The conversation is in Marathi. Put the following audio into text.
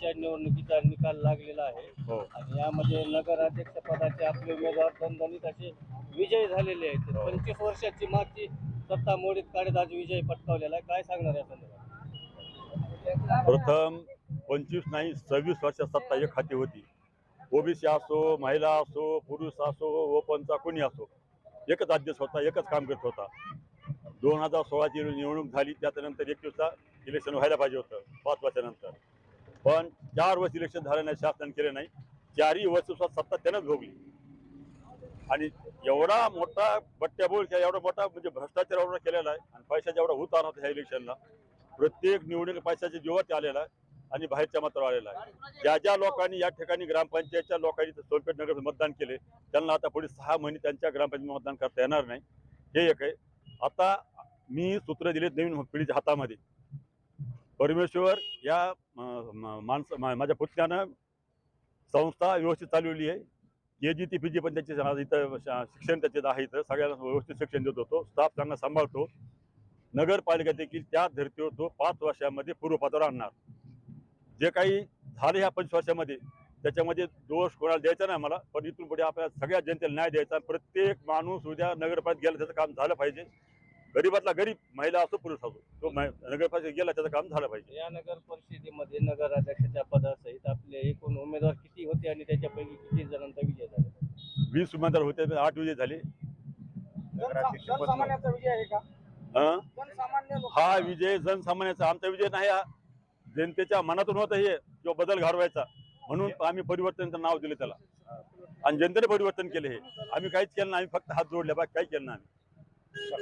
लोकसभेच्या निवडणुकीचा निकाल लागलेला आहे. हो. आणि यामध्ये नगराध्यक्ष पदाचे आपले उमेदवार दणदणीत असे विजय झालेले आहेत. हो. पंचवीस वर्षाची मागची सत्ता मोडीत काढत आज विजय पटकावलेला आहे. काय सांगणार या संदर्भात? प्रथम पंचवीस नाही सव्वीस वर्षात सत्ता एक खाती होती. ओबीसी असो महिला असो पुरुष असो ओपनचा कोणी असो एकच अध्यक्ष होता एकच काम करत होता. दोन हजार सोळाची निवडणूक झाली त्याच्यानंतर एकवीसला इलेक्शन व्हायला पाहिजे होतं पाच वर्षानंतर. पण चार वर्ष इलेक्शन झालं नाही शासन केलं नाही. चारही वर्ष सत्ता त्यानंच भोगली. आणि एवढा मोठा बट्ट्याबोल किंवा एवढा मोठा म्हणजे भ्रष्टाचार एवढा केलेला आहे आणि पैशाचा एवढा उतार होता ह्या इलेक्शनला प्रत्येक निवडणूक पैशाच्या जीवात आलेला आहे आणि बाहेरच्या मात्र आलेला आहे. ज्या ज्या लोकांनी या ठिकाणी ग्रामपंचायतच्या लोकांनी सोनपेठ नगर मतदान केले त्यांना आता पुढे सहा महिने त्यांच्या ग्रामपंचायत मतदान करता येणार नाही. हे एक आहे. आता मी सूत्र दिले नवीन पिढीच्या हातामध्ये. परमेश्वर या माणसं मा- माझ्या पुतल्यानं संस्था व्यवस्थित चालवली आहे. के जी ती पी जी पण त्याचे इथं शिक्षण त्याचे आहे इथं सगळ्यांना व्यवस्थित शिक्षण देत होतो स्टाफ त्यांना सांभाळतो. नगरपालिका देखील त्या धर्तीवर तो पाच वर्षामध्ये पूर्वपदावर आणणार जे काही झाले ह्या पंचवीस वर्षामध्ये त्याच्यामध्ये दोष कोणाला द्यायचा नाही मला पण इथून पुढे आपल्याला सगळ्या जनतेला न्याय द्यायचा प्रत्येक माणूस उद्या नगरपालिकेत गेला त्याचं काम झालं पाहिजे. गरीबातला गरीब महिला असो पुरुष असो. नगरपालिकेत गेला त्याचं काम झालं पाहिजे. या नगर परिषदेमध्ये नगराध्यक्षाच्या पदासहित आपले एकूण उमेदवार किती होते आणि त्याच्यापैकी किती जणांचा विजय झाला? वीस उमेदवार होते आठ विजय झाले. जनसामान्याचा विजय आहे का? हं? हा विजय जनसामान्याचा आमचा विजय नाही हा. जनतेच्या मनातून होता हे जो बदल घडवायचा. म्हणून आम्ही परिवर्तनचं नाव दिलं त्याला. आणि जनतेने परिवर्तन केले हे. आम्ही काहीच केलं नाही आम्ही फक्त हात जोडले बाकी काही केलं नाही आम्ही.